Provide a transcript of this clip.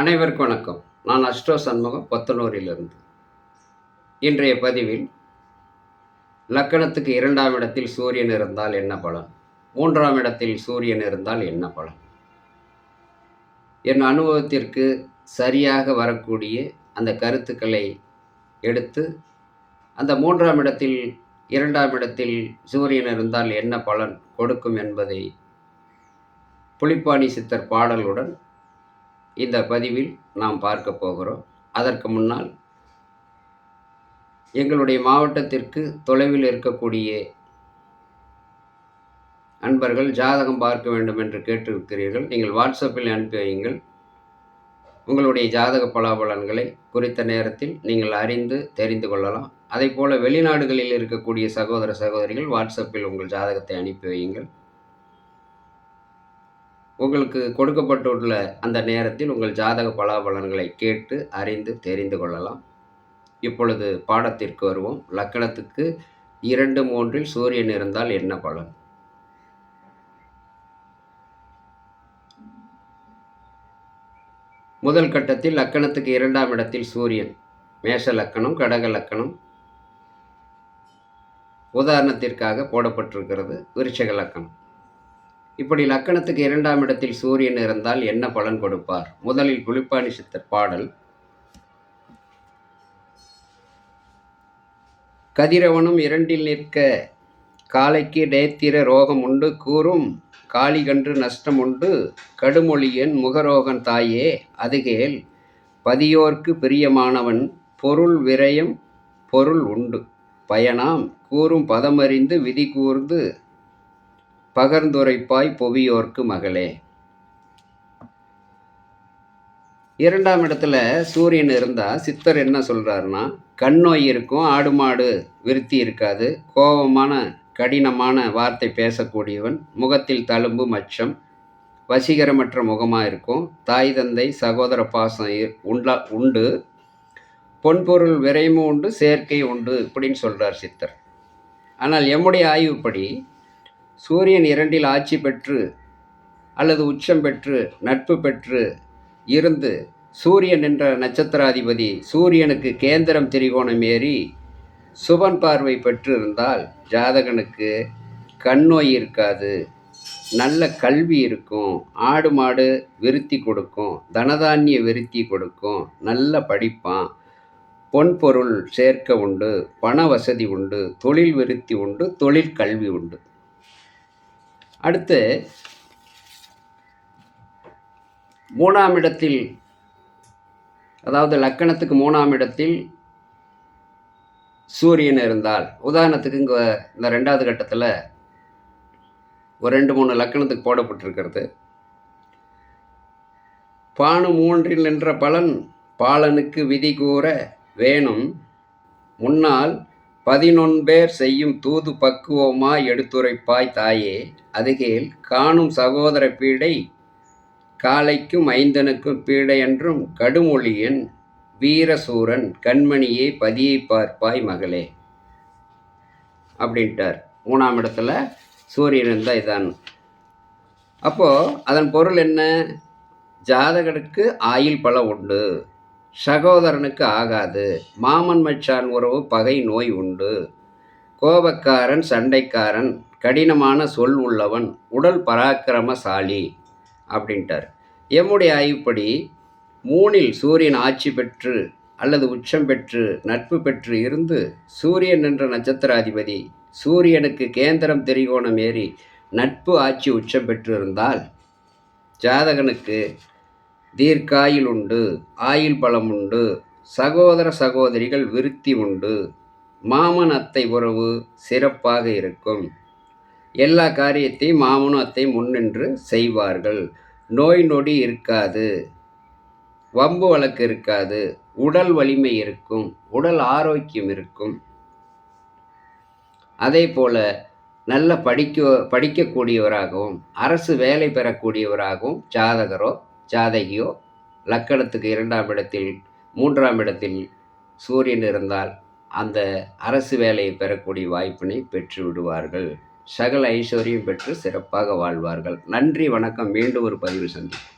அனைவருக்கும் வணக்கம். நான் அஷ்டோ சண்முகம் பொத்தனூரிலிருந்து இன்றைய பதிவில் லக்கணத்துக்கு இரண்டாம் இடத்தில் சூரியன் இருந்தால் என்ன பலன்? மூன்றாம் இடத்தில் சூரியன் இருந்தால் என்ன பலன்? என் அனுபவத்திற்கு சரியாக வரக்கூடிய அந்த கருத்துக்களை எடுத்து அந்த மூன்றாம் இடத்தில் இரண்டாம் இடத்தில் சூரியன் இருந்தால் என்ன பலன் கொடுக்கும் என்பதை புலிப்பாணி சித்தர் பாடலுடன் இந்த பதிவில் நாம் பார்க்க போகிறோம். அதற்கு முன்னால் எங்களுடைய மாவட்டத்திற்கு தொலைவில் இருக்கக்கூடிய அன்பர்கள் ஜாதகம் பார்க்க வேண்டும் என்று கேட்டிருக்கிறீர்கள். நீங்கள் வாட்ஸ்அப்பில் அனுப்பி வையுங்கள். உங்களுடைய ஜாதக பலாபலன்களை குறித்த நேரத்தில் நீங்கள் அறிந்து தெரிந்து கொள்ளலாம். அதே போல் வெளிநாடுகளில் இருக்கக்கூடிய சகோதர சகோதரிகள் வாட்ஸ்அப்பில் உங்கள் ஜாதகத்தை அனுப்பி வையுங்கள். உங்களுக்கு கொடுக்கப்பட்டுள்ள அந்த நேரத்தில் உங்கள் ஜாதக பலாபலன்களை கேட்டு அறிந்து தெரிந்து கொள்ளலாம். இப்பொழுது பாடத்திற்கு வருவோம். லக்கணத்துக்கு இரண்டு மூன்றில் சூரியன் இருந்தால் என்ன பலன்? முதல் கட்டத்தில் லக்கணத்துக்கு இரண்டாம் இடத்தில் சூரியன். மேஷ லக்கணம் கடக லக்கணம். உதாரணத்திற்காக போடப்பட்டிருக்கிறது விருட்சக லக்கணம். இப்படி லக்கணத்துக்கு இரண்டாம் இடத்தில் சூரியன் இருந்தால் என்ன பலன் கொடுப்பார்? முதலில் புலிப்பாணி சித்தர் பாடல். கதிரவனும் இரண்டில் நிற்க காலைக்கு நேத்திர ரோகம் உண்டு கூறும் காளிகன்று நஷ்டம் உண்டு கடுமொழியன் முகரோகன் தாயே அதுகேல் பதியோர்க்கு பிரியமானவன் பொருள் விரயம் பொருள் உண்டு. பயனாம் கூறும் பதமறிந்து விதி கூர்ந்து பகர்ந்துரைப்பாய் பொவியோர்க்கு மகளே. இரண்டாம் இடத்துல சூரியன் இருந்தால் சித்தர் என்ன சொல்கிறாருன்னா கண் நோய் இருக்கும் ஆடு மாடு விருத்தி இருக்காது. கோபமான கடினமான வார்த்தை பேசக்கூடியவன் முகத்தில் தழும்பு மச்சம் வசீகரமற்ற முகமாக இருக்கும். தாய் தந்தை சகோதர பாசம் உண்டா உண்டு. பொன்பொருள் விரைமும் உண்டு சேர்க்கை உண்டு இப்படின்னு சொல்கிறார் சித்தர். ஆனால் எம்முடைய ஆய்வுப்படி சூரியன் இரண்டில் ஆட்சி பெற்று அல்லது உச்சம் பெற்று நட்பு பெற்று இருந்து சூரியன் என்ற நட்சத்திராதிபதி சூரியனுக்கு கேந்திரம் திரிகோணம் ஏறி சுபன் பார்வை பெற்றிருந்தால் ஜாதகனுக்கு கண்ணோய் இருக்காது நல்ல கல்வி இருக்கும் ஆடு மாடு விருத்தி கொடுக்கும் தனதானிய விருத்தி கொடுக்கும் நல்ல படிப்பான் பொன் பொருள் சேர்க்க உண்டு பண வசதி உண்டு தொழில் விருத்தி உண்டு தொழில் கல்வி உண்டு. அடுத்து மூணாம் இடத்தில் அதாவது லக்கணத்துக்கு மூணாம் இடத்தில் சூரியன் இருந்தால் உதாரணத்துக்கு இங்கே இந்த ரெண்டாவது கட்டத்தில் ஒரு ரெண்டு மூணு லக்கணத்துக்கு போடப்பட்டிருக்கிறது. பானு மூன்றில் நின்ற பலன் பாலனுக்கு விதி கூற வேணும். முன்னால் பதினொன்பேர் செய்யும் தூது பக்குவமாய் எடுத்துரைப்பாய் தாயே. அதுகேல் காணும் சகோதர பீடை காலைக்கும் ஐந்தனுக்கும் பீடை என்றும் கடுமொழியன் வீரசூரன் கண்மணியே பதியை பார்ப்பாய் மகளே. அப்படின்ட்டார். மூணாம் இடத்துல சூரியன் இருந்தால் இதான். அப்போது அதன் பொருள் என்ன? ஜாதகனுக்கு ஆயில் பல உண்டு. சகோதரனுக்கு ஆகாது. மாமன் மச்சான் உறவு பகை நோய் உண்டு. கோபக்காரன் சண்டைக்காரன் கடினமான சொல் உள்ளவன் உடல் பராக்கிரமசாலி அப்படின்ட்டார். எம்முடைய ஆய்வுப்படி மூணில் சூரியன் ஆட்சி பெற்று அல்லது உச்சம் பெற்று நட்பு பெற்று இருந்து சூரியன் என்ற நட்சத்திராதிபதி சூரியனுக்கு கேந்திரம் திரிகோணம் ஏறி நட்பு ஆட்சி உச்சம் பெற்றிருந்தால் ஜாதகனுக்கு தீர்க்காயில் உண்டு ஆயில் பலம் உண்டு சகோதர சகோதரிகள் விருத்தி உண்டு. மாமன் அத்தை உறவு சிறப்பாக இருக்கும். எல்லா காரியத்தையும் மாமனும் அத்தை முன்னின்று செய்வார்கள். நோய் நொடி இருக்காது. வம்பு வழக்கு இருக்காது. உடல் வலிமை இருக்கும். உடல் ஆரோக்கியம் இருக்கும். அதே போல் நல்ல படிக்க படிக்கக்கூடியவராகவும் அரசு வேலை பெறக்கூடியவராகவும் ஜாதகரோ ஜாதகியோ லக்கணத்துக்கு இரண்டாம் இடத்தில் மூன்றாம் இடத்தில் சூரியன் இருந்தால் அந்த அரசு வேலையை பெறக்கூடிய வாய்ப்பினை பெற்று விடுவார்கள். சகல ஐஸ்வர்யம் பெற்று சிறப்பாக வாழ்வார்கள். நன்றி வணக்கம். மீண்டும் ஒரு பதிவு சந்திப்போம்.